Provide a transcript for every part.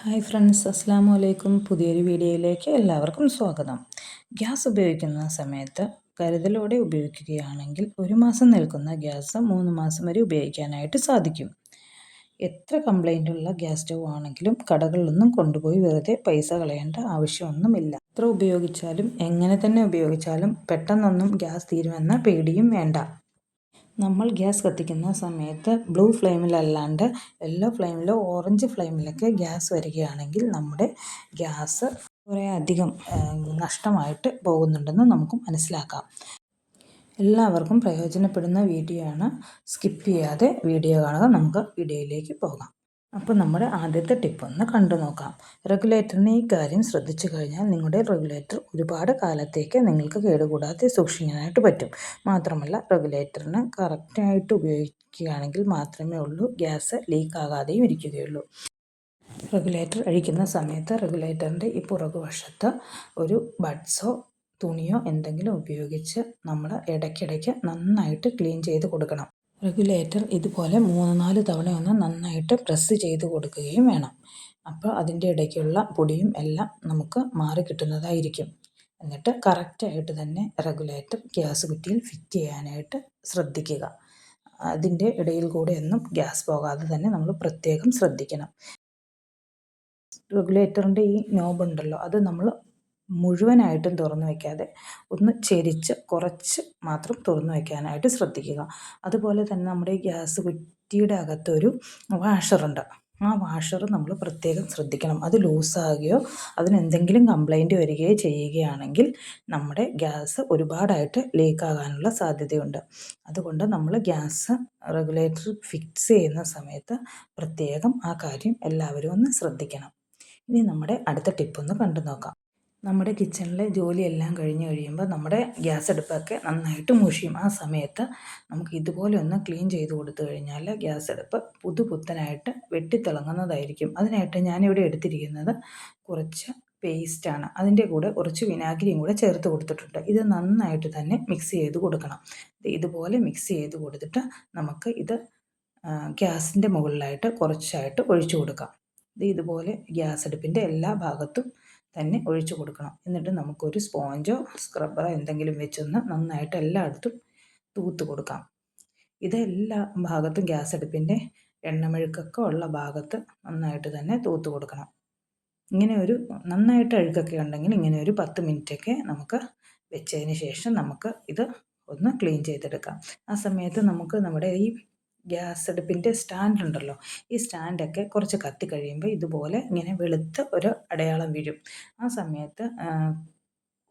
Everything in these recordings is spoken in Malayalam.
ഹായ് ഫ്രണ്ട്സ് അസ്സാം വലൈക്കും പുതിയൊരു വീഡിയോയിലേക്ക് എല്ലാവർക്കും സ്വാഗതം. ഗ്യാസ് ഉപയോഗിക്കുന്ന സമയത്ത് കരുതലോടെ ഉപയോഗിക്കുകയാണെങ്കിൽ ഒരു മാസം നിൽക്കുന്ന ഗ്യാസ് മൂന്ന് മാസം വരെ ഉപയോഗിക്കാനായിട്ട് സാധിക്കും. എത്ര കംപ്ലൈന്റ് ഉള്ള ഗ്യാസ് സ്റ്റവ് ആണെങ്കിലും കടകളിലൊന്നും കൊണ്ടുപോയി വെറുതെ പൈസ കളയേണ്ട ആവശ്യമൊന്നുമില്ല. എത്ര ഉപയോഗിച്ചാലും എങ്ങനെ തന്നെ ഉപയോഗിച്ചാലും പെട്ടെന്നൊന്നും ഗ്യാസ് തീരുമെന്ന പേടിയും വേണ്ട. നമ്മൾ ഗ്യാസ് കത്തിക്കുന്ന സമയത്ത് ബ്ലൂ ഫ്ലെയിമിലല്ലാണ്ട് യെല്ലോ ഫ്ലെയിമിലോ ഓറഞ്ച് ഫ്ലെയിമിലൊക്കെ ഗ്യാസ് വരികയാണെങ്കിൽ നമ്മുടെ ഗ്യാസ് കുറേ അധികം നഷ്ടമായിട്ട് പോകുന്നുണ്ടെന്ന് നമുക്ക് മനസ്സിലാക്കാം. എല്ലാവർക്കും പ്രയോജനപ്പെടുന്ന വീഡിയോ ആണ് സ്കിപ്പ് ചെയ്യാതെ വീഡിയോ കാണുക. നമുക്ക് വീഡിയോയിലേക്ക് പോകാം. അപ്പോൾ നമ്മുടെ ആദ്യത്തെ ടിപ്പ് ഒന്ന് കണ്ടു നോക്കാം. റെഗുലേറ്ററിന് ഈ കാര്യം ശ്രദ്ധിച്ചു കഴിഞ്ഞാൽ നിങ്ങളുടെ റെഗുലേറ്റർ ഒരുപാട് കാലത്തേക്ക് നിങ്ങൾക്ക് കേടുകൂടാതെ സൂക്ഷിക്കാനായിട്ട് പറ്റും. മാത്രമല്ല റെഗുലേറ്ററിന് കറക്റ്റായിട്ട് ഉപയോഗിക്കുകയാണെങ്കിൽ മാത്രമേ ഉള്ളൂ ഗ്യാസ് ലീക്ക് ആകാതെയും ഇരിക്കുകയുള്ളൂ. റെഗുലേറ്റർ അഴിക്കുന്ന സമയത്ത് റെഗുലേറ്ററിന്റെ ഈ പുറകുവശത്ത് ഒരു ബഡ്സോ തുണിയോ എന്തെങ്കിലും ഉപയോഗിച്ച് നമ്മൾ ഇടയ്ക്കിടയ്ക്ക് നന്നായിട്ട് ക്ലീൻ ചെയ്ത് കൊടുക്കണം. റെഗുലേറ്റർ ഇതുപോലെ മൂന്ന് നാല് തവണ ഒന്ന് നന്നായിട്ട് പ്രസ് ചെയ്ത് കൊടുക്കുകയും വേണം. അപ്പോൾ അതിന്റെ ഇടയ്ക്കുള്ള പൊടിയും എല്ലാം നമുക്ക് മാറി കിട്ടുന്നതായിരിക്കും. എന്നിട്ട് കറക്റ്റായിട്ട് തന്നെ റെഗുലേറ്റർ ഗ്യാസ് കുറ്റിയിൽ ഫിറ്റ് ചെയ്യാനായിട്ട് ശ്രദ്ധിക്കുക. അതിന്റെ ഇടയിൽ കൂടെ ഒന്നും ഗ്യാസ് പോകാതെ തന്നെ നമ്മൾ പ്രത്യേകം ശ്രദ്ധിക്കണം. റെഗുലേറ്ററിന്റെ ഈ നോബ് ഉണ്ടല്ലോ അത് നമ്മൾ മുഴുവനായിട്ടും തുറന്നു വയ്ക്കാതെ ഒന്ന് ചെരിച്ച് കുറച്ച് മാത്രം തുറന്നു വയ്ക്കാനായിട്ട് ശ്രദ്ധിക്കുക. അതുപോലെ തന്നെ നമ്മുടെ ഈ ഗ്യാസ് കുറ്റിയുടെ അകത്തൊരു വാഷറുണ്ട്. ആ വാഷർ നമ്മൾ പ്രത്യേകം ശ്രദ്ധിക്കണം. അത് ലൂസാകുകയോ അതിനെന്തെങ്കിലും കംപ്ലൈന്റ് വരികയോ ചെയ്യുകയാണെങ്കിൽ നമ്മുടെ ഗ്യാസ് ഒരുപാടായിട്ട് ലീക്കാകാനുള്ള സാധ്യതയുണ്ട്. അതുകൊണ്ട് നമ്മൾ ഗ്യാസ് റെഗുലേറ്റർ ഫിക്സ് ചെയ്യുന്ന സമയത്ത് പ്രത്യേകം ആ കാര്യം എല്ലാവരും ഒന്ന് ശ്രദ്ധിക്കണം. ഇനി നമ്മുടെ അടുത്ത ടിപ്പൊന്ന് കണ്ടു നോക്കാം നമ്മുടെ കിച്ചണിലെ ജോലിയെല്ലാം കഴിഞ്ഞ് കഴിയുമ്പോൾ നമ്മുടെ ഗ്യാസ് അടുപ്പൊക്കെ നന്നായിട്ട് മുഷിയും ആ സമയത്ത് നമുക്ക് ഇതുപോലെ ഒന്ന് ക്ലീൻ ചെയ്ത് കൊടുത്തു കഴിഞ്ഞാൽ ഗ്യാസ് അടുപ്പ് പുതുപുത്തനായിട്ട് വെട്ടിത്തിളങ്ങുന്നതായിരിക്കും. അതിനായിട്ട് ഞാനിവിടെ എടുത്തിരിക്കുന്നത് കുറച്ച് പേസ്റ്റാണ് അതിന്റെ കൂടെ കുറച്ച് വിനാഗിരിയും കൂടെ ചേർത്ത് കൊടുത്തിട്ടുണ്ട്. ഇത് നന്നായിട്ട് തന്നെ മിക്സ് ചെയ്ത് കൊടുക്കണം. ഇതുപോലെ മിക്സ് ചെയ്ത് കൊടുത്തിട്ട് നമുക്ക് ഇത് ഗ്യാസിന്റെ മുകളിലായിട്ട് കുറച്ചായിട്ട് ഒഴിച്ചു കൊടുക്കാം. ഇതുപോലെ ഗ്യാസ് അടുപ്പിന്റെ എല്ലാ ഭാഗത്തും തന്നെ ഒഴിച്ചു കൊടുക്കണം. എന്നിട്ട് നമുക്കൊരു സ്പോഞ്ചോ സ്ക്രബ്ബറോ എന്തെങ്കിലും വെച്ചൊന്ന് നന്നായിട്ട് എല്ലായിടത്തും തൂത്ത് കൊടുക്കാം. ഇത് എല്ലാ ഭാഗത്തും ഗ്യാസ് അടുപ്പിന്റെ എണ്ണമെഴുക്കൊക്കെ ഉള്ള ഭാഗത്ത് നന്നായിട്ട് തന്നെ തൂത്ത് കൊടുക്കണം. ഇങ്ങനെ ഒരു നന്നായിട്ട് അഴുക്കൊക്കെ ഉണ്ടെങ്കിൽ ഇങ്ങനെ ഒരു പത്ത് മിനിറ്റൊക്കെ നമുക്ക് വെച്ചതിന് ശേഷം നമുക്ക് ഇത് ഒന്ന് ക്ലീൻ ചെയ്തെടുക്കാം. ആ സമയത്ത് നമുക്ക് നമ്മുടെ ഈ ഗ്യാസ് അടുപ്പിന്റെ സ്റ്റാൻഡ് ഉണ്ടല്ലോ. ഈ സ്റ്റാൻഡൊക്കെ കുറച്ച് കത്തി കഴിയുമ്പോൾ ഇതുപോലെ ഇങ്ങനെ വെളുത്ത ഒരു അടയാളം വീഴും. ആ സമയത്ത്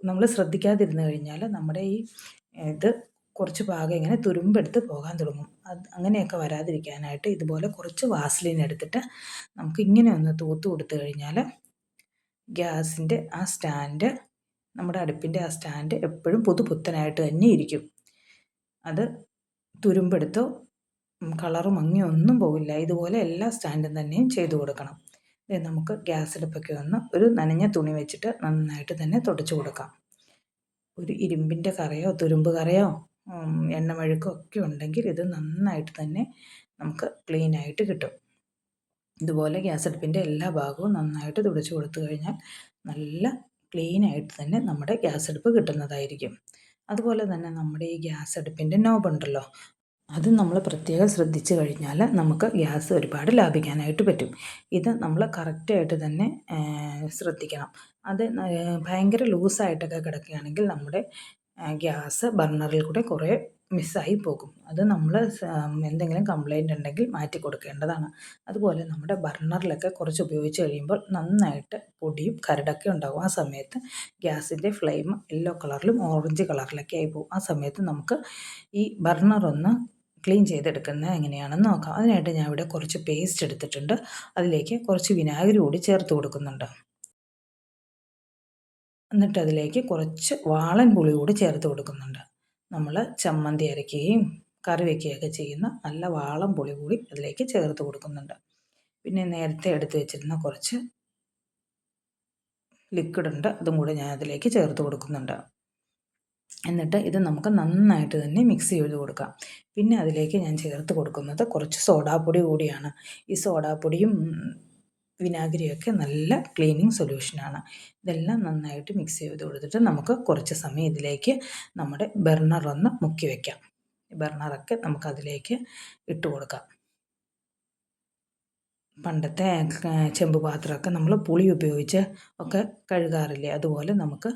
നമ്മൾ ശ്രദ്ധിക്കാതിരുന്നു കഴിഞ്ഞാൽ നമ്മുടെ ഈ ഇത് കുറച്ച് ഭാഗം ഇങ്ങനെ തുരുമ്പെടുത്ത് പോകാൻ തുടങ്ങും. അത് അങ്ങനെയൊക്കെ വരാതിരിക്കാനായിട്ട് ഇതുപോലെ കുറച്ച് വാസ്ലിൻ എടുത്തിട്ട് നമുക്ക് ഇങ്ങനെ ഒന്ന് തൂത്ത് കൊടുത്തു കഴിഞ്ഞാൽ ഗ്യാസിന്റെ ആ സ്റ്റാൻഡ് നമ്മുടെ അടുപ്പിന്റെ ആ സ്റ്റാൻഡ് എപ്പോഴും പുതുപുത്തനായിട്ട് തന്നെ ഇരിക്കും. അത് തുരുമ്പെടുത്തോ കളറ് മങ്ങി ഒന്നും പോകില്ല ഇതുപോലെ എല്ലാ സ്റ്റാൻഡും തന്നെയും ചെയ്തു കൊടുക്കണം. നമുക്ക് ഗ്യാസ് അടുപ്പൊക്കെ ഒന്ന് ഒരു നനഞ്ഞ തുണി വെച്ചിട്ട് നന്നായിട്ട് തന്നെ തുടച്ചു കൊടുക്കാം. ഒരു ഇരുമ്പിന്റെ കറയോ തുരുമ്പ് കറയോ എണ്ണമെഴുക്കോ ഒക്കെ ഉണ്ടെങ്കിൽ ഇത് നന്നായിട്ട് തന്നെ നമുക്ക് ക്ലീനായിട്ട് കിട്ടും. ഇതുപോലെ ഗ്യാസ് അടുപ്പിന്റെ എല്ലാ ഭാഗവും നന്നായിട്ട് തുടച്ചു കൊടുത്തു കഴിഞ്ഞാൽ നല്ല ക്ലീനായിട്ട് തന്നെ നമ്മുടെ ഗ്യാസ് അടുപ്പ് കിട്ടുന്നതായിരിക്കും. അതുപോലെ തന്നെ നമ്മുടെ ഈ ഗ്യാസ് അടുപ്പിന്റെ നോബുണ്ടല്ലോ അത് നമ്മൾ പ്രത്യേകം ശ്രദ്ധിച്ചു കഴിഞ്ഞാൽ നമുക്ക് ഗ്യാസ് ഒരുപാട് ലാഭിക്കാനായിട്ട് പറ്റും. ഇത് നമ്മൾ കറക്റ്റായിട്ട് തന്നെ ശ്രദ്ധിക്കണം. അത് ഭയങ്കര ലൂസായിട്ടൊക്കെ കിടക്കുകയാണെങ്കിൽ നമ്മുടെ ഗ്യാസ് ബർണറിൽ കൂടെ കുറേ മിസ്സായി പോകും. അത് നമ്മൾ എന്തെങ്കിലും കംപ്ലൈന്റ് ഉണ്ടെങ്കിൽ മാറ്റി കൊടുക്കേണ്ടതാണ്. അതുപോലെ നമ്മുടെ ബർണറിലൊക്കെ കുറച്ച് ഉപയോഗിച്ച് കഴിയുമ്പോൾ നന്നായിട്ട് പൊടിയും കരടൊക്കെ ഉണ്ടാകും ആ സമയത്ത് ഗ്യാസിന്റെ ഫ്ലെയിം യെല്ലോ കളറിലും ഓറഞ്ച് കളറിലൊക്കെ ആയി പോകും. ആ സമയത്ത് നമുക്ക് ഈ ബർണറൊന്ന് ക്ലീൻ ചെയ്തെടുക്കുന്നത് എങ്ങനെയാണെന്ന് നോക്കാം. അതിനായിട്ട് ഞാൻ ഇവിടെ കുറച്ച് പേസ്റ്റ് എടുത്തിട്ടുണ്ട്. അതിലേക്ക് കുറച്ച് വിനാഗിരി കൂടി ചേർത്ത് കൊടുക്കുന്നുണ്ട്. എന്നിട്ട് അതിലേക്ക് കുറച്ച് വാളൻ പുളി കൂടി ചേർത്ത് കൊടുക്കുന്നുണ്ട്. നമ്മൾ ചമ്മന്തി അരയ്ക്കുകയും കറി വയ്ക്കുകയൊക്കെ ചെയ്യുന്ന നല്ല വാളം പുളി കൂടി അതിലേക്ക് ചേർത്ത് കൊടുക്കുന്നുണ്ട്. പിന്നെ നേരത്തെ എടുത്ത് വെച്ചിരുന്ന കുറച്ച് ലിക്വിഡ് ഉണ്ട്. അതും കൂടെ ഞാൻ അതിലേക്ക് ചേർത്ത് കൊടുക്കുന്നുണ്ട്. എന്നിട്ട് ഇത് നമുക്ക് നന്നായിട്ട് തന്നെ മിക്സ് ചെയ്ത് കൊടുക്കാം. പിന്നെ അതിലേക്ക് ഞാൻ ചേർത്ത് കൊടുക്കുന്നത് കുറച്ച് സോഡാപ്പൊടി കൂടിയാണ്. ഈ സോഡാപ്പൊടിയും വിനാഗിരിയൊക്കെ നല്ല ക്ലീനിങ് സൊല്യൂഷനാണ് ഇതെല്ലാം നന്നായിട്ട് മിക്സ് ചെയ്ത് കൊടുത്തിട്ട് നമുക്ക് കുറച്ച് സമയം ഇതിലേക്ക് നമ്മുടെ ബർണർ ഒന്ന് മുക്കി വയ്ക്കാം ബർണറൊക്കെ നമുക്കതിലേക്ക് ഇട്ട് കൊടുക്കാം. പണ്ടത്തെ ചെമ്പ് പാത്രമൊക്കെ നമ്മൾ പുളി ഉപയോഗിച്ച് ഒക്കെ കഴുകാറില്ലേ? അതുപോലെ നമുക്ക്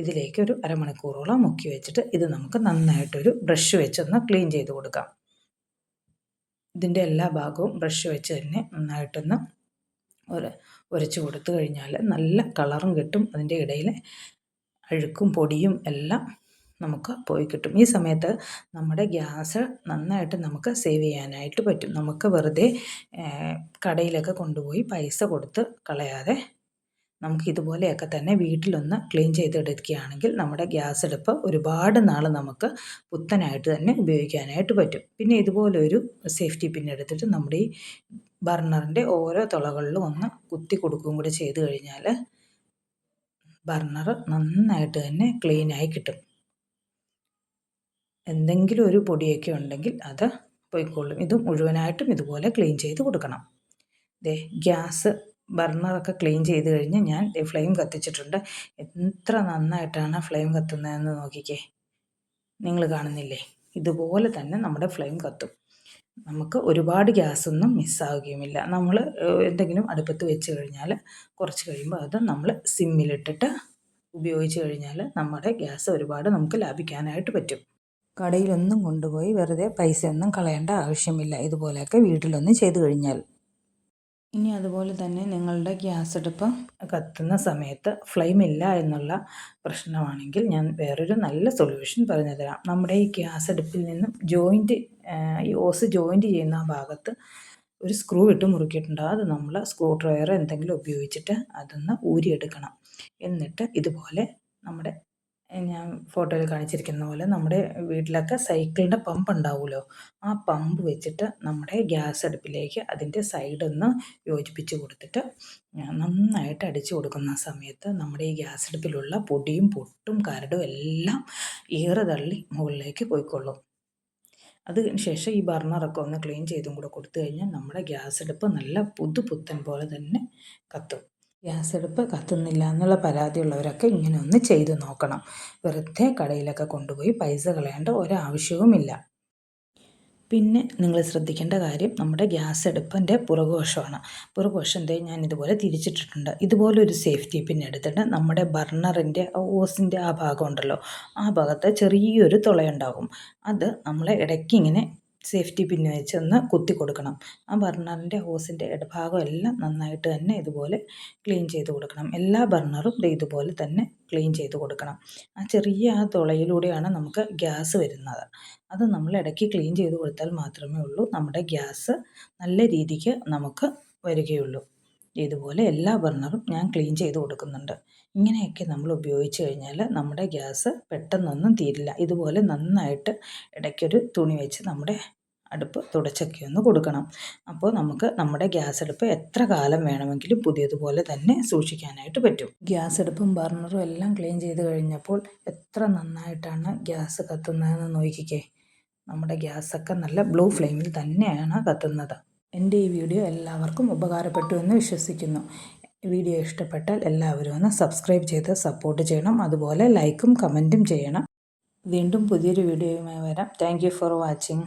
ഇതിലേക്ക് ഒരു അരമണിക്കൂറോളം മുക്കി വെച്ചിട്ട് ഇത് നമുക്ക് നന്നായിട്ടൊരു ബ്രഷ് വെച്ചൊന്ന് ക്ലീൻ ചെയ്ത് കൊടുക്കാം. ഇതിന്റെ എല്ലാ ഭാഗവും ബ്രഷ് വെച്ച് തന്നെ നന്നായിട്ടൊന്ന് ഒരു ഉരച്ച് കൊടുത്തു കഴിഞ്ഞാൽ നല്ല കളറും കിട്ടും. അതിന്റെ ഇടയിൽ അഴുക്കും പൊടിയും എല്ലാം നമുക്ക് പോയി കിട്ടും. ഈ സമയത്ത് നമ്മുടെ ഗ്യാസ് നന്നായിട്ട് നമുക്ക് സേവ് ചെയ്യാനായിട്ട് പറ്റും. നമുക്ക് വെറുതെ കടയിലൊക്കെ കൊണ്ടുപോയി പൈസ കൊടുത്ത് കളയാതെ നമുക്ക് ഇതുപോലെയൊക്കെ തന്നെ വീട്ടിലൊന്ന് ക്ലീൻ ചെയ്തെടുക്കുകയാണെങ്കിൽ നമ്മുടെ ഗ്യാസ് അടുപ്പ് ഒരുപാട് നാൾ നമുക്ക് പുത്തനായിട്ട് തന്നെ ഉപയോഗിക്കാനായിട്ട് പറ്റും. പിന്നെ ഇതുപോലെ ഒരു സേഫ്റ്റി പിൻ എടുത്തിട്ട് നമ്മുടെ ഈ ബർണറിന്റെ ഓരോ തുളകളിലും ഒന്ന് കുത്തി കൊടുക്കുകയും കൂടി ചെയ്ത് കഴിഞ്ഞാൽ ബർണർ നന്നായിട്ട് തന്നെ ക്ലീനായി കിട്ടും. എന്തെങ്കിലും ഒരു പൊടിയൊക്കെ ഉണ്ടെങ്കിൽ അത് പോയിക്കൊള്ളും. ഇത് മുഴുവനായിട്ടും ഇതുപോലെ ക്ലീൻ ചെയ്ത് കൊടുക്കണം. ദേ ഗ്യാസ് ബർണറൊക്കെ ക്ലീൻ ചെയ്ത് കഴിഞ്ഞ് ഞാൻ ഫ്ലെയിം കത്തിച്ചിട്ടുണ്ട്. എത്ര നന്നായിട്ടാണ് ഫ്ലെയിം കത്തുന്നതെന്ന് നോക്കിക്കേ. നിങ്ങൾ കാണുന്നില്ലേ? ഇതുപോലെ തന്നെ നമ്മുടെ ഫ്ലെയിം കത്തും. നമുക്ക് ഒരുപാട് ഗ്യാസൊന്നും മിസ്സാവുകയുമില്ല നമ്മൾ എന്തെങ്കിലും അടുപ്പത്ത് വെച്ച് കഴിഞ്ഞാൽ കുറച്ച് കഴിയുമ്പോൾ അത് നമ്മൾ സിമ്മിലിട്ടിട്ട് ഉപയോഗിച്ച് കഴിഞ്ഞാൽ നമ്മുടെ ഗ്യാസ് ഒരുപാട് നമുക്ക് ലാഭിക്കാനായിട്ട് പറ്റും. കടയിലൊന്നും കൊണ്ടുപോയി വെറുതെ പൈസ ഒന്നും കളയേണ്ട ആവശ്യമില്ല. ഇതുപോലെയൊക്കെ വീട്ടിലൊന്നും ചെയ്തു കഴിഞ്ഞാൽ. ഇനി അതുപോലെ തന്നെ നിങ്ങളുടെ ഗ്യാസ് അടുപ്പ് കത്തുന്ന സമയത്ത് ഫ്ലെയിം ഇല്ല എന്നുള്ള പ്രശ്നമാണെങ്കിൽ ഞാൻ വേറൊരു നല്ല സൊല്യൂഷൻ പറഞ്ഞു തരാം നമ്മുടെ ഈ ഗ്യാസ് അടുപ്പിൽ നിന്നും ജോയിന്റ് ഈ ഓസ് ജോയിന്റ് ചെയ്യുന്ന ഭാഗത്ത് ഒരു സ്ക്രൂ ഇട്ട് മുറുക്കിയിട്ടുണ്ടോ. അത് നമ്മൾ സ്ക്രൂ ഡ്രൈവർ എന്തെങ്കിലും ഉപയോഗിച്ചിട്ട് അതൊന്ന് ഊരിയെടുക്കണം. എന്നിട്ട് ഇതുപോലെ നമ്മുടെ ഞാൻ ഫോട്ടോയിൽ കാണിച്ചിരിക്കുന്ന പോലെ നമ്മുടെ വീട്ടിലൊക്കെ സൈക്കിളിന്റെ പമ്പ് ഉണ്ടാവുമല്ലോ. ആ പമ്പ് വെച്ചിട്ട് നമ്മുടെ ഗ്യാസ് അടുപ്പിലേക്ക് അതിന്റെ സൈഡൊന്ന് യോജിപ്പിച്ച് കൊടുത്തിട്ട് നന്നായിട്ട് അടിച്ചു കൊടുക്കുന്ന സമയത്ത് നമ്മുടെ ഈ ഗ്യാസ് അടുപ്പിലുള്ള പൊടിയും പൊട്ടും കരടും എല്ലാം ഏറെ തള്ളി മുകളിലേക്ക് പോയിക്കൊള്ളും. അതിന് ശേഷം ഈ ബർണറൊക്കെ ഒന്ന് ക്ലീൻ ചെയ്തും കൂടെ കൊടുത്തു കഴിഞ്ഞാൽ നമ്മുടെ ഗ്യാസ് അടുപ്പ് നല്ല പുതു പുത്തൻ പോലെ തന്നെ കത്തും. ഗ്യാസ് അടുപ്പ് കത്തുന്നില്ല എന്നുള്ള പരാതിയുള്ളവരൊക്കെ ഇങ്ങനെ ഒന്ന് ചെയ്തു നോക്കണം. വെറുതെ കടയിലൊക്കെ കൊണ്ടുപോയി പൈസ കളയേണ്ട ഒരാവശ്യവുമില്ല. പിന്നെ നിങ്ങൾ ശ്രദ്ധിക്കേണ്ട കാര്യം നമ്മുടെ ഗ്യാസ് അടുപ്പിന്റെ പുറകുവശമാണ്. പുറകുവശം എന്തേ ഞാൻ ഇതുപോലെ തിരിച്ചിട്ടിട്ടുണ്ട്. ഇതുപോലെ ഒരു സേഫ്റ്റി പിൻ എടുത്തിട്ട് നമ്മുടെ ബർണറിന്റെ ഓസിന്റെ ആ ഭാഗം ഉണ്ടല്ലോ ആ ഭാഗത്ത് ചെറിയൊരു തുളയുണ്ടാകും. അത് നമ്മൾ ഇടയ്ക്ക് ഇങ്ങനെ സേഫ്റ്റി പിന്ന് വെച്ച് ഒന്ന് കുത്തി കൊടുക്കണം. ആ ബർണറിന്റെ ഹോസിന്റെ ഇടഭാഗം എല്ലാം നന്നായിട്ട് തന്നെ ഇതുപോലെ ക്ലീൻ ചെയ്ത് കൊടുക്കണം. എല്ലാ ബർണറും ഇതുപോലെ തന്നെ ക്ലീൻ ചെയ്ത് കൊടുക്കണം. ആ ചെറിയ ആ തുളയിലൂടെയാണ് നമുക്ക് ഗ്യാസ് വരുന്നത്. അത് നമ്മൾ ഇടയ്ക്ക് ക്ലീൻ ചെയ്ത് കൊടുത്താൽ മാത്രമേ ഉള്ളൂ. നമ്മുടെ ഗ്യാസ് നല്ല രീതിക്ക് നമുക്ക് വരികയുള്ളൂ. ഇതുപോലെ എല്ലാ ബർണറും ഞാൻ ക്ലീൻ ചെയ്ത് കൊടുക്കുന്നുണ്ട്. ഇങ്ങനെയൊക്കെ നമ്മൾ ഉപയോഗിച്ച് കഴിഞ്ഞാൽ നമ്മുടെ ഗ്യാസ് പെട്ടെന്നൊന്നും തീരില്ല. ഇതുപോലെ നന്നായിട്ട് ഇടയ്ക്കൊരു തുണി വെച്ച് നമ്മുടെ അടുപ്പ് തുടച്ചൊക്കെ ഒന്ന് കൊടുക്കണം. അപ്പോൾ നമുക്ക് നമ്മുടെ ഗ്യാസ് അടുപ്പ് എത്ര കാലം വേണമെങ്കിലും പുതിയതുപോലെ തന്നെ സൂക്ഷിക്കാനായിട്ട് പറ്റും. ഗ്യാസ് അടുപ്പും ബർണറും എല്ലാം ക്ലീൻ ചെയ്ത് കഴിഞ്ഞപ്പോൾ എത്ര നന്നായിട്ടാണ് ഗ്യാസ് കത്തുന്നതെന്ന് നോക്കിക്കേ. നമ്മുടെ ഗ്യാസൊക്കെ നല്ല ബ്ലൂ ഫ്ലെയിമിൽ തന്നെയാണ് കത്തുന്നത്. എന്റെ ഈ വീഡിയോ എല്ലാവർക്കും ഉപകാരപ്പെട്ടു എന്ന് വിശ്വസിക്കുന്നു. വീഡിയോ ഇഷ്ടപ്പെട്ടാൽ എല്ലാവരും ഒന്ന് സബ്സ്ക്രൈബ് ചെയ്ത് സപ്പോർട്ട് ചെയ്യണം. അതുപോലെ ലൈക്കും കമന്റും ചെയ്യണം. വീണ്ടും പുതിയൊരു വീഡിയോയുമായി വരാം. Thank for watching